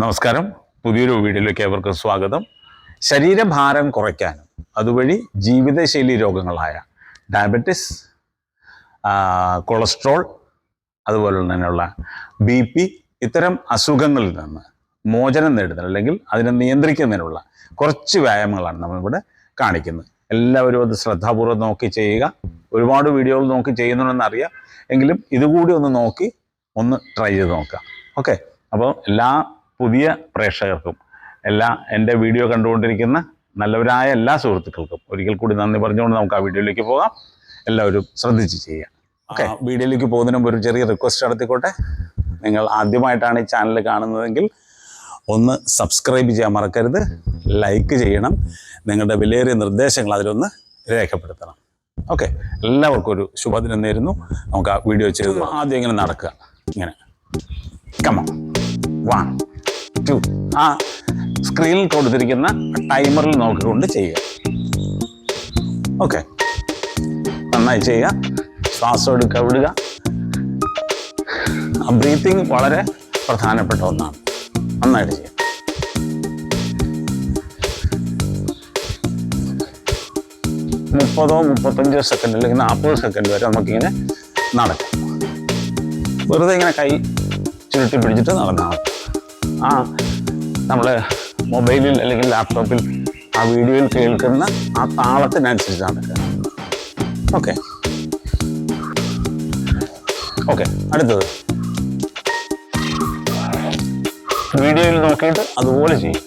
നമസ്കാരം. പുതിയൊരു വീഡിയോയിലേക്ക് ഏവർക്കും സ്വാഗതം. ശരീരഭാരം കുറയ്ക്കാനും അതുവഴി ജീവിതശൈലി രോഗങ്ങളായ ഡയബറ്റിസ് കൊളസ്ട്രോൾ അതുപോലെ തന്നെയുള്ള ബി പി ഇത്തരം അസുഖങ്ങളിൽ നിന്ന് മോചനം നേടുന്നതിന് അല്ലെങ്കിൽ അതിനെ നിയന്ത്രിക്കുന്നതിനുള്ള കുറച്ച് വ്യായാമങ്ങളാണ് നമ്മളിവിടെ കാണിക്കുന്നത്. എല്ലാവരും അത് ശ്രദ്ധാപൂർവം നോക്കി ചെയ്യുക. ഒരുപാട് വീഡിയോകൾ നോക്കി ചെയ്യുന്നുണ്ടെന്ന് അറിയാം. എങ്കിലും ഇതുകൂടി ഒന്ന് നോക്കി ഒന്ന് ട്രൈ ചെയ്ത് നോക്കുക. ഓക്കെ? അപ്പോൾ എല്ലാ പുതിയ പ്രേക്ഷകർക്കും എല്ലാ എന്റെ വീഡിയോ കണ്ടുകൊണ്ടിരിക്കുന്ന നല്ലവരായ എല്ലാ സുഹൃത്തുക്കൾക്കും ഒരിക്കൽ കൂടി നന്ദി പറഞ്ഞുകൊണ്ട് നമുക്ക് ആ വീഡിയോയിലേക്ക് പോകാം. എല്ലാവരും ശ്രദ്ധിച്ച് ചെയ്യാം ഓക്കെ വീഡിയോയിലേക്ക് പോകുന്നതിന് മുമ്പ് ഒരു ചെറിയ റിക്വസ്റ്റ് നടത്തിക്കോട്ടെ. നിങ്ങൾ ആദ്യമായിട്ടാണ് ഈ ചാനൽ കാണുന്നതെങ്കിൽ ഒന്ന് സബ്സ്ക്രൈബ് ചെയ്യാൻ മറക്കരുത്. ലൈക്ക് ചെയ്യണം. നിങ്ങളുടെ വിലയേറിയ നിർദ്ദേശങ്ങൾ അതിലൊന്ന് രേഖപ്പെടുത്തണം. ഓക്കെ എല്ലാവർക്കും ഒരു ശുഭദിനം നേരുന്നു. നമുക്ക് ആ വീഡിയോ ചെയ്ത് ആദ്യം ഇങ്ങനെ നടക്കുക. ഇങ്ങനെ. കമ വൺ ടു ആ സ്ക്രീനിൽ കൊടുത്തിരിക്കുന്ന ടൈമറിൽ നോക്കിക്കൊണ്ട് ചെയ്യുക. ഓക്കെ നന്നായി ചെയ്യുക. ശ്വാസം എടുക്കുക വിടുക. ബ്രീത്തിങ് വളരെ പ്രധാനപ്പെട്ട ഒന്നാണ്. നന്നായിട്ട് ചെയ്യുക. മുപ്പതോ മുപ്പത്തഞ്ചോ സെക്കൻഡ് അല്ലെങ്കിൽ നാൽപ്പത് സെക്കൻഡ് വരെ നമുക്കിങ്ങനെ നടക്കാം. വെറുതെ ഇങ്ങനെ കൈ ചുരുട്ടി പിടിച്ചിട്ട് നടന്നാൽ മതി. ആ നമ്മുടെ മൊബൈലിൽ അല്ലെങ്കിൽ ലാപ്ടോപ്പിൽ ആ വീഡിയോയിൽ കേൾക്കുന്ന ആ താളത്തിനനുസരിച്ചാണ് ഓക്കെ. ഓക്കെ അടുത്തത്. വീഡിയോയിൽ നോക്കിയിട്ട് അതുപോലെ ചെയ്യും.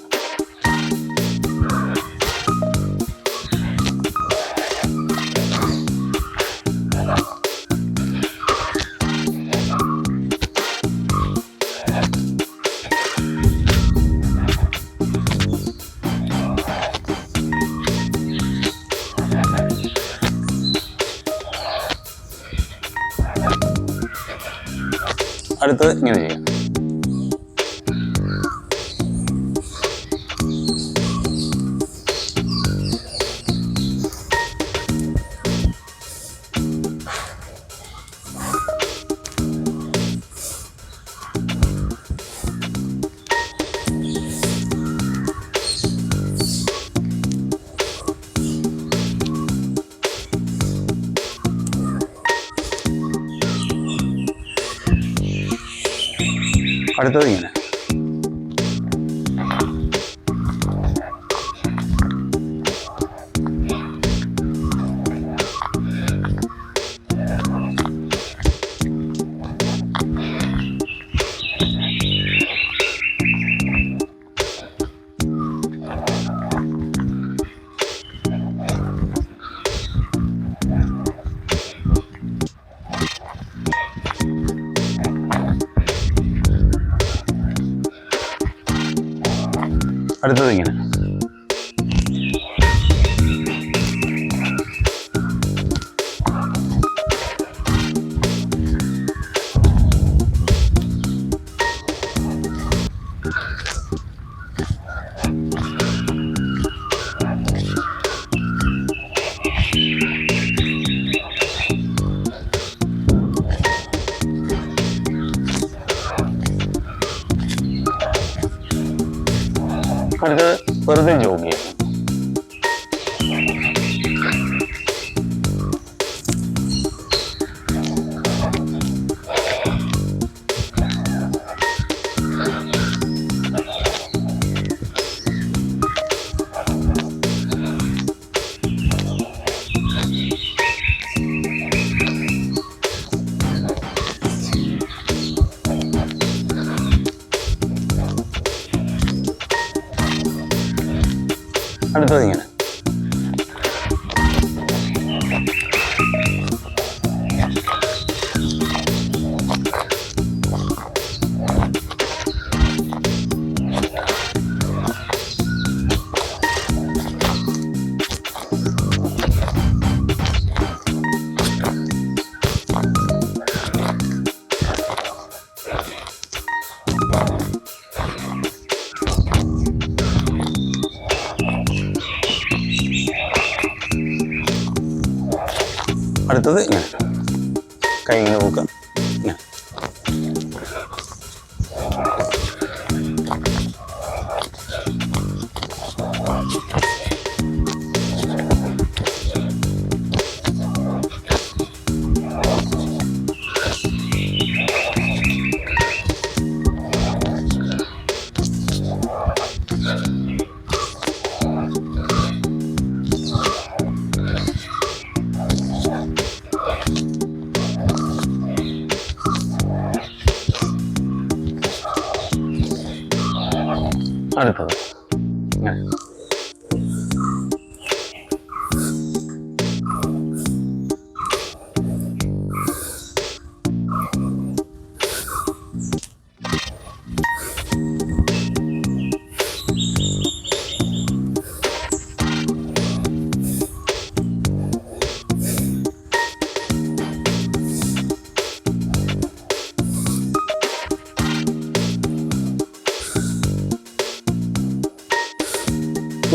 അടുത്തത് ഇങ്ങനെ ചെയ്യാം. അടുത്തത് ഇങ്ങനെ അടുത്തത് ഇങ്ങനെ. അടുത്തത് വെറുതെ ജോഗ് ചെയ്യണം അടുത്തത് ഇങ്ങനെ അടുത്തത് ഇങ്ങനെ. കൈ ഇങ്ങനെ നോക്കുക ありがとうございます。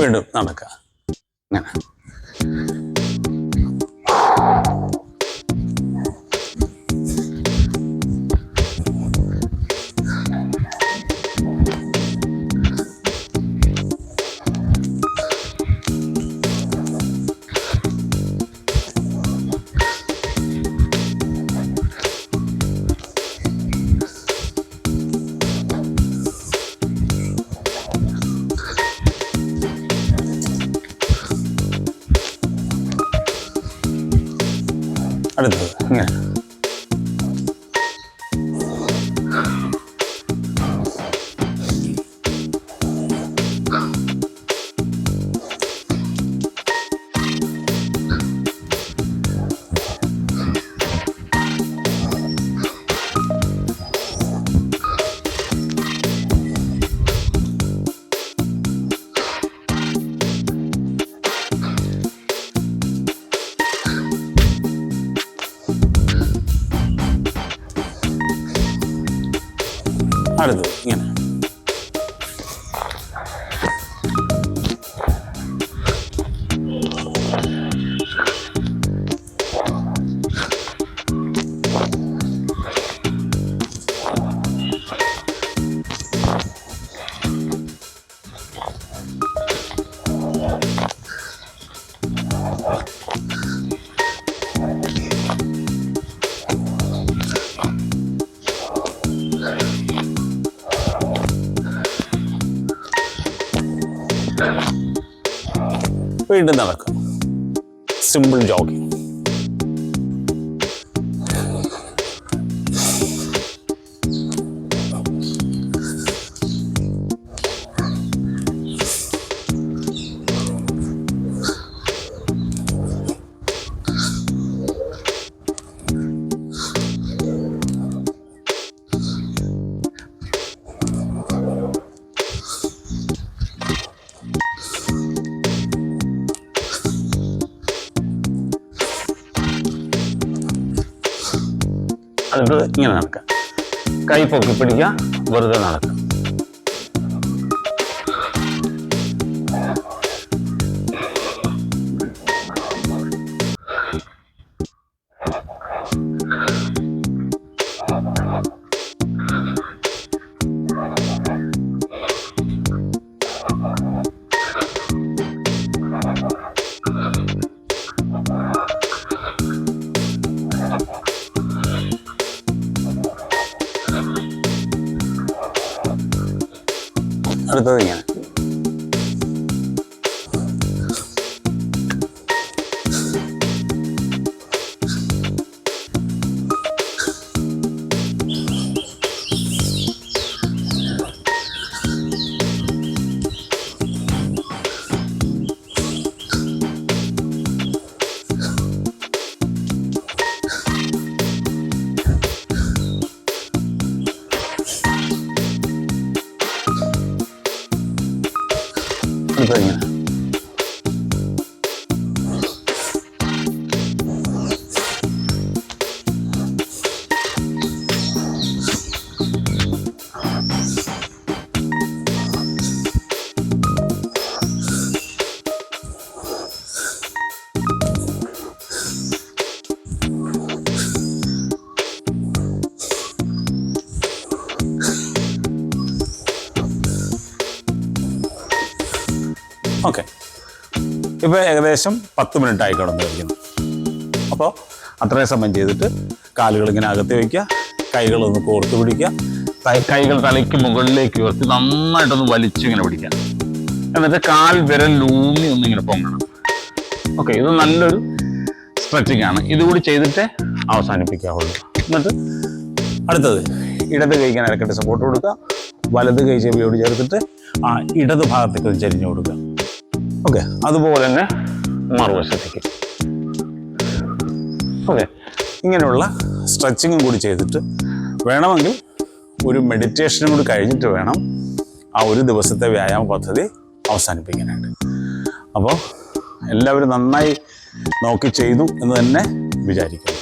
വീണ്ടും നടക്കുക ഇങ്ങനെ അടുത്തത് ഇങ്ങനെ. അടുത്തത് ഇങ്ങനെ. വീണ്ടും നടക്കുക സിമ്പിൾ ജോഗിങ് ഇങ്ങനെ നടക്കുക കൈ പൊക്കി പിടിക്കുക വെറുതെ നടക്കുക അടുത്തത് ഇങ്ങനെ അടുത്തത് ഓക്കെ. ഇപ്പോൾ ഏകദേശം പത്ത് മിനിറ്റ് ആയി കിടന്നിരിക്കുന്നു അപ്പോൾ അത്രയും സമയം ചെയ്തിട്ട് കാലുകൾ ഇങ്ങനെ അകത്തി വയ്ക്കുക കൈകളൊന്ന് കോർത്ത് പിടിക്കുക കൈകൾ തലയ്ക്ക് മുകളിലേക്ക് ഉയർത്തി നന്നായിട്ടൊന്ന് വലിച്ചിങ്ങനെ പിടിക്കുക. എന്നിട്ട് കാൽ വിരൽ ലൂമി ഒന്നിങ്ങനെ പൊങ്ങണം. ഓക്കെ ഇത് നല്ലൊരു സ്ട്രെച്ചിങ് ആണ്. ഇതുകൂടി ചെയ്തിട്ടേ അവസാനിപ്പിക്കാവുള്ളൂ. എന്നിട്ട് അടുത്തത് ഇടത് കൈക്ക് അരക്കെട്ട് സപ്പോർട്ട് കൊടുക്കുക. വലത് കൈ ചെവിയോട് ചേർത്തിട്ട് ആ ഇടത് ഭാഗത്തേക്ക് ചരിഞ്ഞു കൊടുക്കുക. ഓക്കെ അതുപോലെ തന്നെ മറുവശത്തേക്ക് ഓക്കെ ഇങ്ങനെയുള്ള സ്ട്രെച്ചിങ്ങും കൂടി ചെയ്തിട്ട് വേണമെങ്കിൽ ഒരു മെഡിറ്റേഷനും കൂടി കഴിഞ്ഞിട്ട് വേണം ആ ഒരു ദിവസത്തെ വ്യായാമ പദ്ധതി അവസാനിപ്പിക്കാനായിട്ട്. അപ്പോൾ എല്ലാവരും നന്നായി നോക്കി ചെയ്തു എന്ന് തന്നെ വിചാരിക്കുന്നു.